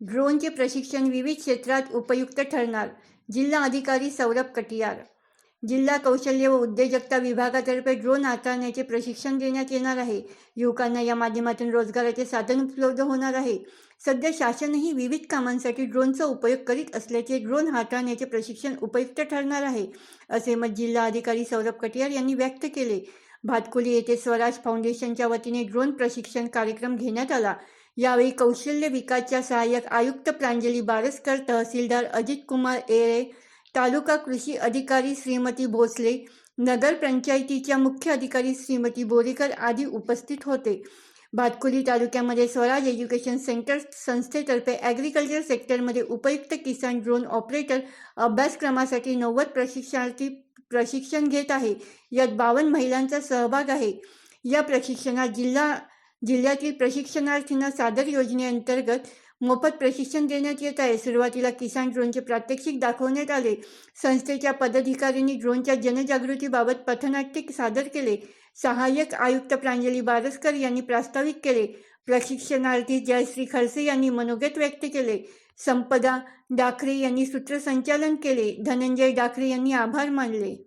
ड्रोनचे प्रशिक्षण विविध क्षेत्रात उपयुक्त ठरणार. जिल्हा अधिकारी सौरभ कटियार. जिल्हा कौशल्य व उद्योजकता विभागातर्फे ड्रोन हाताळण्याचे प्रशिक्षण देण्यात येणार आहे. युवकांना या माध्यमातून रोजगाराचे साधन उपलब्ध होणार आहे. सध्या शासनही विविध कामांसाठी ड्रोनचा उपयोग करीत असल्याचे ड्रोन हाताळण्याचे प्रशिक्षण उपयुक्त ठरणार आहे असे मत जिल्हा अधिकारी सौरभ कटियार यांनी व्यक्त केले. भातकुली येथे स्वराज फाउंडेशनच्या वतीने ड्रोन प्रशिक्षण कार्यक्रम घेण्यात आला. यावेळी कौशल्य विकासच्या सहाय्यक आयुक्त प्रांजली बारसकर तहसीलदार अजित कुमार एळे तालुका कृषी अधिकारी श्रीमती भोसले नगर पंचायतीच्या मुख्य अधिकारी श्रीमती बोरीकर आदी उपस्थित होते. भातकुली तालुक्यामध्ये स्वराज एज्युकेशन सेंटर संस्थेतर्फे ॲग्रिकल्चर सेक्टरमध्ये उपयुक्त किसान ड्रोन ऑपरेटर अभ्यासक्रमासाठी नव्वद प्रशिक्षणार्थी प्रशिक्षण घेत आहे. यात बावन्न महिलांचा सहभाग आहे. या प्रशिक्षणात जिल्हा जिल्ह्यातील प्रशिक्षणार्थींना सादर योजनेअंतर्गत मोफत प्रशिक्षण देण्यात येत आहे. सुरुवातीला किसान ड्रोनचे प्रात्यक्षिक दाखवण्यात आले. संस्थेच्या पदाधिकाऱ्यांनी ड्रोनच्या जनजागृतीबाबत पथनाट्य सादर केले. सहाय्यक आयुक्त प्रांजली बारसकर यांनी प्रास्ताविक केले. प्रशिक्षणार्थी जयश्री खडसे यांनी मनोगत व्यक्त केले. संपदा डाखरे यांनी सूत्रसंचालन केले. धनंजय डाखरे यांनी आभार मानले.